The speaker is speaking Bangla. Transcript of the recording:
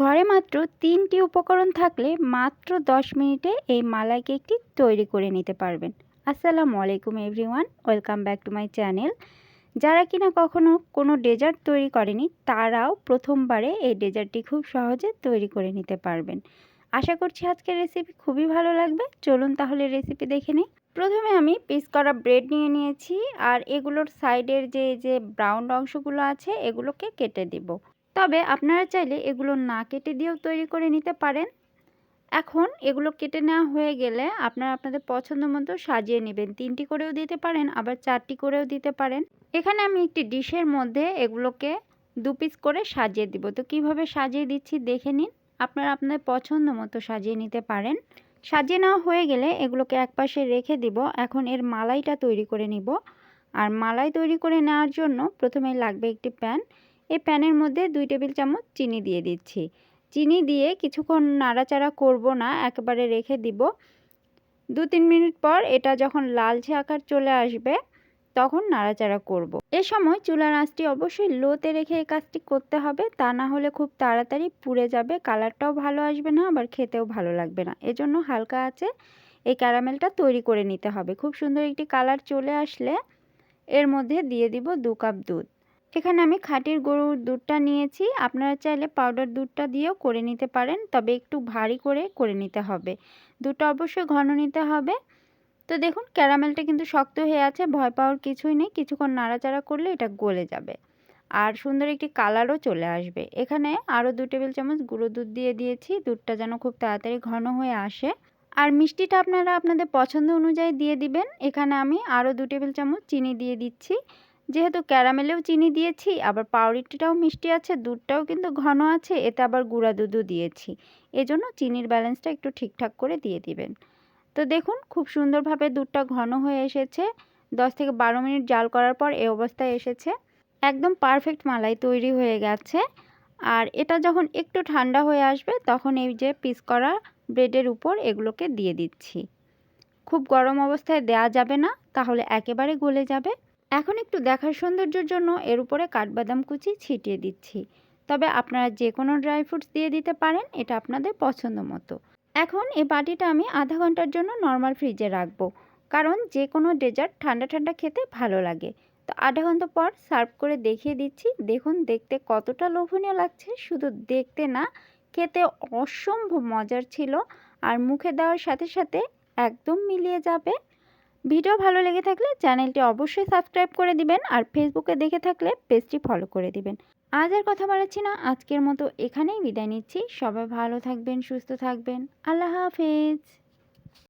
ঘরে মাত্র তিনটি উপকরণ থাকলে মাত্র দশ মিনিটে এই মালাই কেকটি তৈরি করে নিতে পারবেন। আসসালামু আলাইকুম everyone, welcome back to my channel. যারা কিনা কখনো কোনো ডেজার্ট তৈরি করেনি, তারাও প্রথমবারে এই ডেজার্টটি খুব সহজে তৈরি করে নিতে পারবেন। আশা করছি আজকের রেসিপি খুবই ভালো লাগবে। চলুন তাহলে রেসিপি দেখে নিই। প্রথমে আমি পিস করা ব্রেড নিয়ে নিয়েছি, আর এগুলোর সাইডের যে যে ব্রাউন অংশগুলো আছে, এগুলোকে কেটে দিব। তবে আপনারা চাইলে এগুলো না কেটে দিয়েও তৈরি করে নিতে পারেন। এখন এগুলো কেটে নেওয়া হয়ে গেলে আপনারা আপনাদের পছন্দ মতো সাজিয়ে নেবেন। তিনটি করেও দিতে পারেন, আবার চারটি করেও দিতে পারেন। এখানে আমি একটি ডিশের মধ্যে এগুলোকে দু পিস করে সাজিয়ে দিব। তো কীভাবে সাজিয়ে দিচ্ছি দেখে নিন। আপনারা আপনাদের পছন্দ মতো সাজিয়ে নিতে পারেন। সাজিয়ে নেওয়া হয়ে গেলে এগুলোকে একপাশে রেখে দিব। এখন এর মালাইটা তৈরি করে নিব। আর মালাই তৈরি করে নেওয়ার জন্য প্রথমে লাগবে একটি প্যান। এই প্যানের মধ্যে দুই টেবিল চামচ চিনি দিয়ে দিচ্ছি। চিনি দিয়ে কিছুক্ষণ নাড়াচাড়া করব না, একবারে রেখে দিব। দু তিন মিনিট পর এটা যখন লালচে আকার চলে আসবে, তখন নাড়াচাড়া করব। এ সময় চুলার আঁচটি অবশ্যই লোতে রেখে এই কাজটি করতে হবে, তা না হলে খুব তাড়াতাড়ি পুড়ে যাবে, কালারটাও ভালো আসবে না, আবার খেতেও ভালো লাগবে না। এজন্য হালকা আছে এই ক্যারামেলটা তৈরি করে নিতে হবে। খুব সুন্দর একটি কালার চলে আসলে এর মধ্যে দিয়ে দিব দু কাপ দুধ। এখানে আমি খাঁটির গরুর দুধটা নিয়েছি। আপনারা চাইলে পাউডার দুধটা দিয়েও করে নিতে পারেন, তবে একটু ভারী করে করে নিতে হবে। দুধটা অবশ্যই ঘন নিতে হবে। তো দেখুন, ক্যারামেলটা কিন্তু শক্ত হয়ে আছে, ভয় পাওয়ার কিছুই নেই, কিছুক্ষণ নাড়াচাড়া করলে এটা গলে যাবে। আর সুন্দর একটি কালারও চলে আসবে। এখানে আরও দু টেবিল চামচ গুঁড়ো দুধ দিয়ে দিয়েছি, দুধটা যেন খুব তাড়াতাড়ি ঘন হয়ে আসে। আর মিষ্টিটা আপনারা আপনাদের পছন্দ অনুযায়ী দিয়ে দিবেন। এখানে আমি আরও দু টেবিল চামচ চিনি দিয়ে দিচ্ছি। যেহেতু ক্যারামেলেও চিনি দিয়েছি, আবার পাউরুটিটাও মিষ্টি আছে, দুধটাও কিন্তু ঘন আছে, এতে আবার গুঁড়া দুধও দিয়েছি। এজন্য চিনির ব্যালেন্সটা একটু ঠিকঠাক করে দিয়ে দিবেন। তো দেখুন, খুব সুন্দরভাবে দুধটা ঘন হয়ে এসেছে। দশ থেকে বারো মিনিট জাল করার পর এ অবস্থায় এসেছে। একদম পারফেক্ট মালাই তৈরি হয়ে গেছে। আর এটা যখন একটু ঠান্ডা হয়ে আসবে, তখন এই যে পিস করা ব্রেডের উপর এগুলোকে দিয়ে দিচ্ছি। খুব গরম অবস্থায় দেয়া যাবে না, তাহলে একেবারে গলে যাবে। এখন একটু দেখার সৌন্দর্যের জন্য এর উপরে কাঠবাদাম কুচি ছিটিয়ে দিচ্ছি। তবে আপনারা যে কোনো ড্রাই ফ্রুটস দিয়ে দিতে পারেন, এটা আপনাদের পছন্দ মতো। এখন এই বাটিটা আমি আধা ঘণ্টার জন্য নর্মাল ফ্রিজে রাখব, কারণ যে কোনো ডেজার্ট ঠান্ডা ঠান্ডা খেতে ভালো লাগে। তো আধা ঘণ্টা পর সার্ভ করে দেখিয়ে দিচ্ছি। দেখুন, দেখতে কতটা লোভনীয় লাগছে। শুধু দেখতে না, খেতে অসম্ভব মজার ছিল। আর মুখে দেওয়ার সাথে সাথে একদম মিলিয়ে যাবে। ভিডিও ভালো লেগে থাকলে চ্যানেলটি অবশ্যই সাবস্ক্রাইব করে দিবেন আর ফেসবুকে দেখে থাকলে পেজটি ফলো করে দিবেন। আজ আর কথা বাড়াচ্ছি না, আজকের মতো এখানেই বিদায় নিচ্ছি। সবাই ভালো থাকবেন, সুস্থ থাকবেন। আল্লাহ হাফেজ।